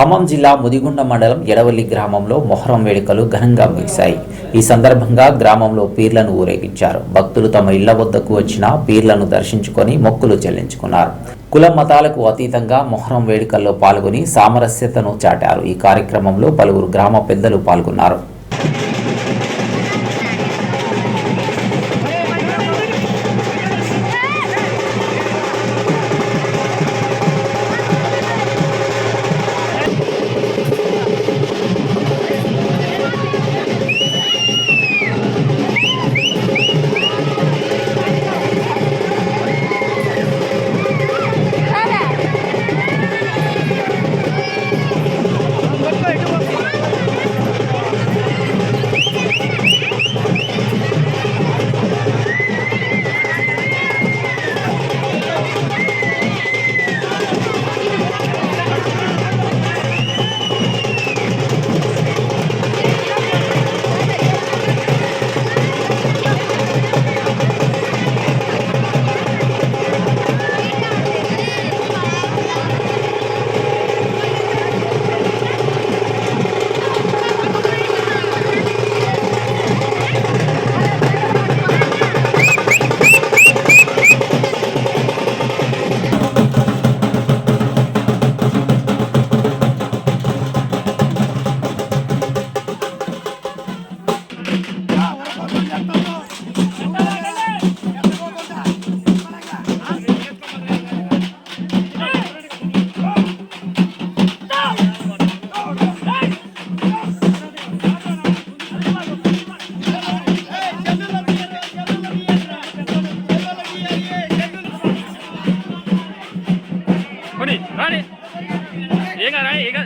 ఖమ్మం జిల్లా ముదిగుండ మండలం ఎడవల్లి గ్రామంలో మొహరం వేడుకలు ఘనంగా ముగిశాయి. ఈ సందర్భంగా గ్రామంలో పీర్లను ఊరేగించారు. భక్తులు తమ ఇళ్ళ వద్దకు వచ్చిన పీర్లను దర్శించుకొని మొక్కులు చెల్లించుకున్నారు. కుల మతాలకు అతీతంగా మొహరం వేడుకల్లో పాల్గొని సామరస్యతను చాటారు. ఈ కార్యక్రమంలో పలువురు గ్రామ పెద్దలు పాల్గొన్నారు. ಈಗ